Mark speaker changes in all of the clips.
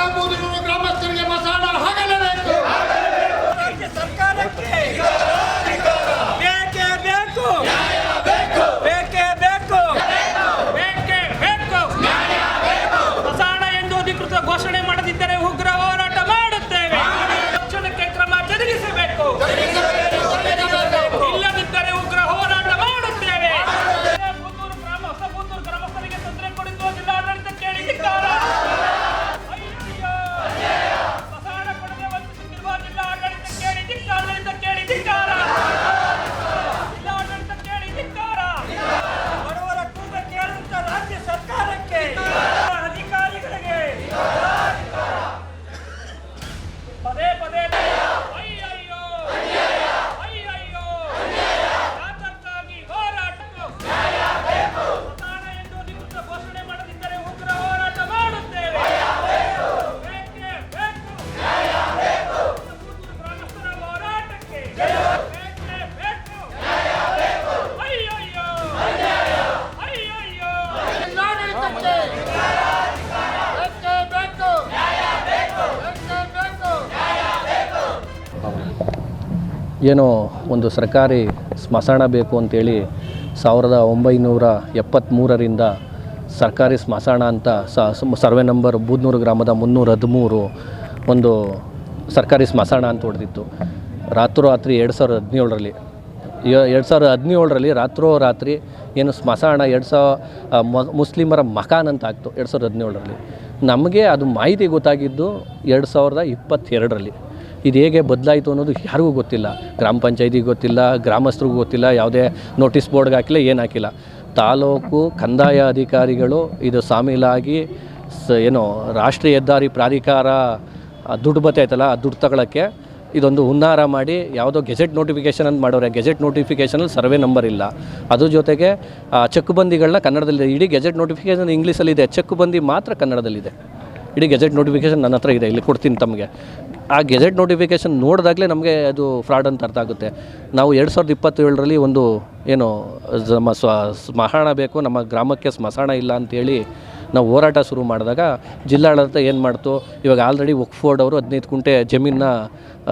Speaker 1: Siamo di! ಏನೋ ಒಂದು ಸರ್ಕಾರಿ ಸ್ಮಶಾನ ಬೇಕು ಅಂತೇಳಿ ಸಾವಿರದ ಒಂಬೈನೂರ ಎಪ್ಪತ್ತ್ಮೂರರಿಂದ ಸರ್ಕಾರಿ ಸ್ಮಶಾನ ಅಂತ ಸರ್ವೆ ನಂಬರ್ ಬೂದ್ನೂರು ಗ್ರಾಮದ ಮುನ್ನೂರ ಹದಿಮೂರು ಒಂದು ಸರ್ಕಾರಿ ಸ್ಮಶಾನ ಅಂತ ಹೊಡೆದಿತ್ತು. ರಾತ್ರೋರಾತ್ರಿ ಎರಡು ಸಾವಿರದ ಹದಿನೇಳರಲ್ಲಿ. ಎರಡು ಸಾವಿರದ ಹದಿನೇಳರಲ್ಲಿ ರಾತ್ರೋರಾತ್ರಿ ಏನು ಸ್ಮಶಾನ ಎರಡು ಸಾವಿರ ಮುಸ್ಲಿಮರ ಮಕಾನ್ ಅಂತ ಆಗ್ತು ಎರಡು ಸಾವಿರದ ಹದಿನೇಳರಲ್ಲಿ. ನಮಗೆ ಅದು ಮಾಹಿತಿ ಗೊತ್ತಾಗಿದ್ದು ಎರಡು ಸಾವಿರದ ಇಪ್ಪತ್ತೆರಡರಲ್ಲಿ. ಇದು ಹೇಗೆ ಬದಲಾಯಿತು ಅನ್ನೋದು ಯಾರಿಗೂ ಗೊತ್ತಿಲ್ಲ. ಗ್ರಾಮ ಪಂಚಾಯತಿಗೆ ಗೊತ್ತಿಲ್ಲ, ಗ್ರಾಮಸ್ಥರಿಗೂ ಗೊತ್ತಿಲ್ಲ, ಯಾವುದೇ ನೋಟಿಸ್ ಬೋರ್ಡ್ಗೆ ಹಾಕಿಲ್ಲ, ಏನು ಹಾಕಿಲ್ಲ. ತಾಲೂಕು ಕಂದಾಯ ಅಧಿಕಾರಿಗಳು ಇದು ಸಾಮೀಲಾಗಿ ಸ ಏನು ರಾಷ್ಟ್ರೀಯ ಹೆದ್ದಾರಿ ಪ್ರಾಧಿಕಾರ ದುಡ್ಡು ಆಯ್ತಲ್ಲ, ಆ ದುಡ್ಡು ತಗೊಳ್ಳೋಕ್ಕೆ ಇದೊಂದು ಹುನ್ನಾರ ಮಾಡಿ ಯಾವುದೋ ಗೆಜೆಟ್ ನೋಟಿಫಿಕೇಷನ್ ಅಂತ ಮಾಡೋರೆ. ಗೆಜೆಟ್ ನೋಟಿಫಿಕೇಷನಲ್ಲಿ ಸರ್ವೆ ನಂಬರ್ ಇಲ್ಲ. ಅದ್ರ ಜೊತೆಗೆ, ಆ ಚೆಕ್ಬಂದಿಗಳನ್ನ ಕನ್ನಡದಲ್ಲಿದೆ ಇಡೀ ಗೆಜೆಟ್ ನೋಟಿಫಿಕೇಷನ್ ಇಂಗ್ಲೀಷಲ್ಲಿದೆ ಚೆಕ್ಬಂದಿ ಮಾತ್ರ ಕನ್ನಡದಲ್ಲಿದೆ. ಇಡೀ ಗೆಜೆಟ್ ನೋಟಿಫಿಕೇಷನ್ ನನ್ನ ಹತ್ರ ಇದೆ, ಇಲ್ಲಿ ಕೊಡ್ತೀನಿ ತಮಗೆ. ಆ ಗೆಜೆಟ್ ನೋಟಿಫಿಕೇಷನ್ ನೋಡಿದಾಗಲೇ ನಮಗೆ ಅದು ಫ್ರಾಡ್ ಅಂತ ಅರ್ಥ ಆಗುತ್ತೆ. ನಾವು ಎರಡು ಸಾವಿರದ ಇಪ್ಪತ್ತೇಳರಲ್ಲಿ ಒಂದು, ಏನು ನಮ್ಮ ಸ್ವ ಸ್ಮಶಾನ ಬೇಕು, ನಮ್ಮ ಗ್ರಾಮಕ್ಕೆ ಸ್ಮಶಾನ ಇಲ್ಲ ಅಂತೇಳಿ ನಾವು ಹೋರಾಟ ಶುರು ಮಾಡಿದಾಗ ಜಿಲ್ಲಾಡಳಿತ ಏನು ಮಾಡ್ತು? ಇವಾಗ ಆಲ್ರೆಡಿ ಒಕ್ಫೋರ್ಡ್ ಅವರು ಹದಿನೈದು ಕುಂಟೆ ಜಮೀನನ್ನ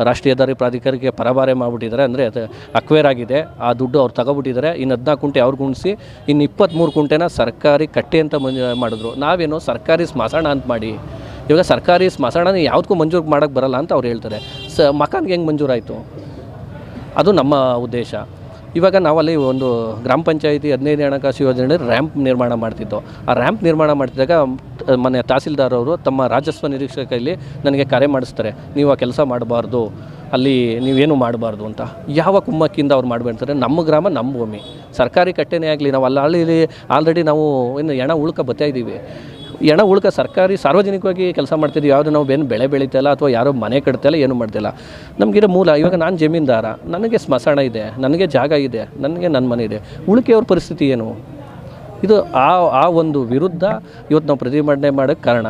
Speaker 1: ರಾಷ್ಟ್ರೀಯ ಹೆದ್ದಾರಿ ಪ್ರಾಧಿಕಾರಕ್ಕೆ ಪರಭಾರೆ ಮಾಡಿಬಿಟ್ಟಿದ್ದಾರೆ. ಅಂದರೆ ಅದು ಅಕ್ವೇರ್ ಆಗಿದೆ. ಆ ದುಡ್ಡು ಅವ್ರು ತಗೊಬಿಟ್ಟಿದ್ದಾರೆ. ಇನ್ನು ಹದಿನಾಲ್ಕು ಕುಂಟೆ ಅವ್ರು ಗುಣಿಸಿ, ಇನ್ನು ಇಪ್ಪತ್ತ್ಮೂರು ಕುಂಟೆನ ಸರ್ಕಾರಿ ಕಟ್ಟೆ ಅಂತ ಮಂಜು ಮಾಡಿದ್ರು. ನಾವೇನು ಸರ್ಕಾರಿ ಸ್ಮಶಾನ ಅಂತ ಮಾಡಿ, ಇವಾಗ ಸರ್ಕಾರಿ ಸ್ಮಶಾನ ಯಾವುದಕ್ಕೂ ಮಂಜೂರು ಮಾಡೋಕ್ಕೆ ಬರಲ್ಲ ಅಂತ ಅವ್ರು ಹೇಳ್ತಾರೆ. ಸ, ಮಕಾನ್ಗೆ ಹೆಂಗೆ ಮಂಜೂರಾಯಿತು? ಅದು ನಮ್ಮ ಉದ್ದೇಶ. ಇವಾಗ ನಾವಲ್ಲಿ ಒಂದು ಗ್ರಾಮ ಪಂಚಾಯಿತಿ ಹದಿನೈದು ಹಣಕಾಸು ಯೋಜನೆ ರ್ಯಾಂಪ್ ನಿರ್ಮಾಣ ಮಾಡ್ತಿದ್ದೋ, ಆ ರ್ಯಾಂಪ್ ನಿರ್ಮಾಣ ಮಾಡ್ತಿದ್ದಾಗ ಮನೆ ತಹಸೀಲ್ದಾರ್ ಅವರು ತಮ್ಮ ರಾಜಸ್ವ ನಿರೀಕ್ಷಕಲ್ಲಿ ನನಗೆ ಕರೆ ಮಾಡಿಸ್ತಾರೆ, ನೀವು ಆ ಕೆಲಸ ಮಾಡಬಾರ್ದು, ಅಲ್ಲಿ ನೀವೇನು ಮಾಡಬಾರ್ದು ಅಂತ. ಯಾವ ಕುಮ್ಮಕ್ಕಿಂದ ಅವ್ರು ಮಾಡಬೇಡ್ತಾರೆ? ನಮ್ಮ ಗ್ರಾಮ, ನಮ್ಮ ಭೂಮಿ. ಸರ್ಕಾರಿ ಕಟ್ಟೆನೇ ಆಗಲಿ ನಾವು ಅಲ್ಲಿ ಆಲ್ರೆಡಿ ನಾವು ಏನು ಹೆಣ ಉಳ್ಕ ಬರ್ತಾ ಇದ್ದೀವಿ ಹೆಣ ಉಳ್ಕ ಸರ್ಕಾರಿ ಸಾರ್ವಜನಿಕವಾಗಿ ಕೆಲಸ ಮಾಡ್ತಿದ್ದೀವಿ ಯಾವುದು ನಾವು ಏನು ಬೆಳೆ ಬೆಳೀತಿಲ್ಲ ಅಥವಾ ಯಾರೋ ಮನೆ ಕಟ್ತಿಲ್ಲ, ಏನು ಮಾಡ್ತಿಲ್ಲ. ನಮಗಿರೋ ಮೂಲ, ಇವಾಗ ನಾನು ಜಮೀನ್ದಾರ. ನನಗೆ ಸ್ಮಶಾನ ಇದೆ, ನನಗೆ ಜಾಗ ಇದೆ, ನನಗೆ ನನ್ನ ಮನೆ ಇದೆ. ಉಳಿಕೆಯವ್ರ ಪರಿಸ್ಥಿತಿ ಏನು? ಇದು ಆ ಆ ಒಂದು ವಿರುದ್ಧ ಇವತ್ತು ನಾವು ಪ್ರತಿಭಟನೆ ಮಾಡೋಕ್ಕೆ ಕಾರಣ.